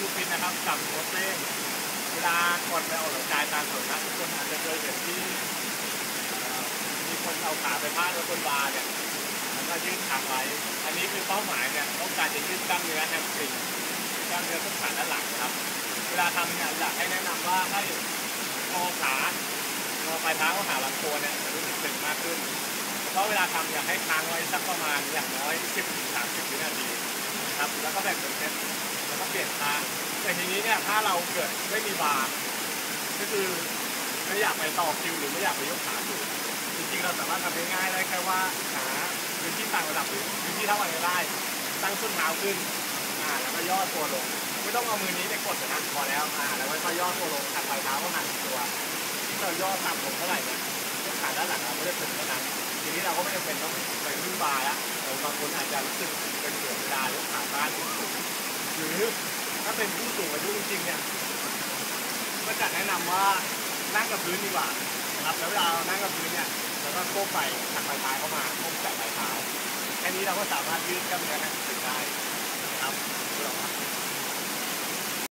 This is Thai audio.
ทูฟินนะครับกับโคเต้เวลาคนไปออกกำลังกายตามสวนนะทุกคนอาจจะเคยเห็นที่มีคนเอาขาไปพาดไว้บนบาร์เนี่ยแล้วก็ยืดขาไว้อันนี้คือเป้าหมายเนี่ยต้องการจะยืดกล้ามเนื้อแฮมสตริงกล้ามเนื้อต้นขาด้านหลังครับ เวลาทำเนี่ยอยากให้แนะนำว่าให้งอขางอปลายเท้าเข้าหาลำตัวเนี่ยจะรู้สึกตึงมากขึ้นเพราะเวลาทำอยากให้ค้างไว้สักประมาณอย่างน้อย 10-30 วินาที ครับ แล้วก็แบ่งเป็นเซตแล้วก็เปลี่ยนท่าแต่ทีนี้เนี่ยถ้าเราเกิดไม่มีบาร์ก็คือไม่อยากไปต่อคิวหรือไม่อยากไปยกขาสูงจริงๆเราสามารถทำได้ง่ายได้แค่ว่าหาพื้นที่ต่างระดับหรือพื้นที่เท่ากันก็ได้ ตั้งส้นเท้าขึ้นอ่าแล้วก็ย่อตัวลง ไม่ต้องเอามือนี้ไปกดนะพอแล้วอ่าแล้วก็ย่อตัวลงหันปลายเท้าก็หันตัว ที่เราย่อต่ำลงเท่าไหร่เนี่ยขาด้านหลังเราไม่ได้ถึงเท่านั้นทีนี้เราก็ไม่จำเป็นต้องไปขึ้นบาร์ล้วแต่บางคนอาจจะรู้สึก หรือถ้าเป็นผู้สูงอายุจริงๆเนี่ยก็จะแนะนำว่านั่งกับพื้นดีกว่านะครับแล้วเวลาเรานั่งกับพื้นเนี่ยเราก็โค้งไปทางปลายเท้าเข้ามาโค้งแตะปลายเท้าแค่นี้เราก็สามารถยืดกล้ามเนื้องได้นะครับ